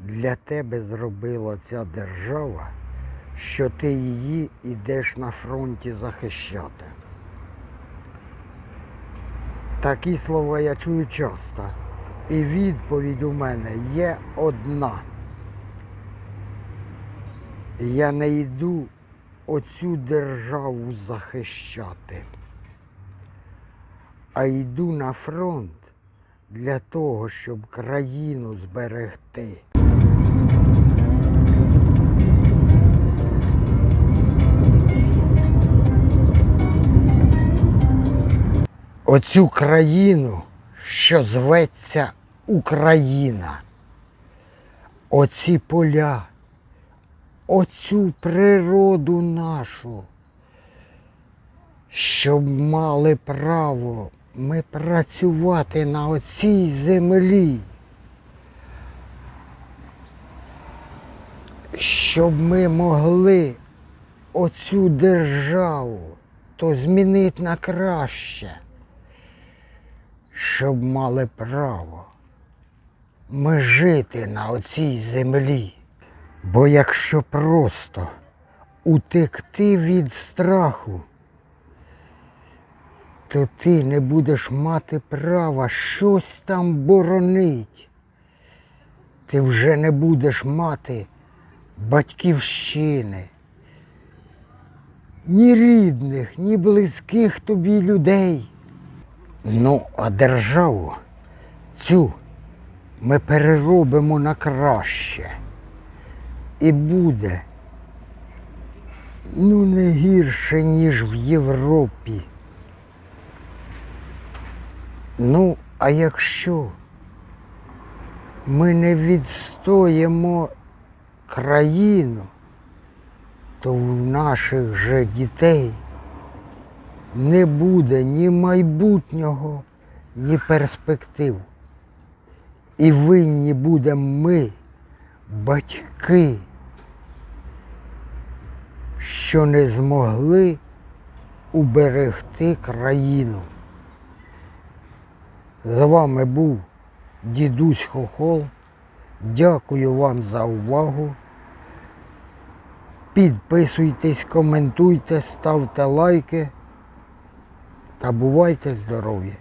для тебе зробила ця держава, що ти її йдеш на фронті захищати. Такі слова я чую часто. І відповідь у мене є одна. Я не йду оцю державу захищати, а йду на фронт для того, щоб країну зберегти. Оцю країну, що зветься Україна, оці поля, оцю природу нашу, щоб мали право ми працювати на оцій землі. Щоб ми могли оцю державу то змінити на краще, щоб мали право ми жити на оцій землі. Бо якщо просто утекти від страху, то ти не будеш мати права щось там боронить. Ти вже не будеш мати батьківщини, ні рідних, ні близьких тобі людей. Ну, а державу цю ми переробимо на краще. І буде ну не гірше, ніж в Європі. Ну, а якщо ми не відстоїмо країну, то в наших же дітей не буде ні майбутнього, ні перспектив. І винні будемо ми, батьки, що не змогли уберегти країну. З вами був дідусь Хохол. Дякую вам за увагу. Підписуйтесь, коментуйте, ставте лайки та бувайте здорові!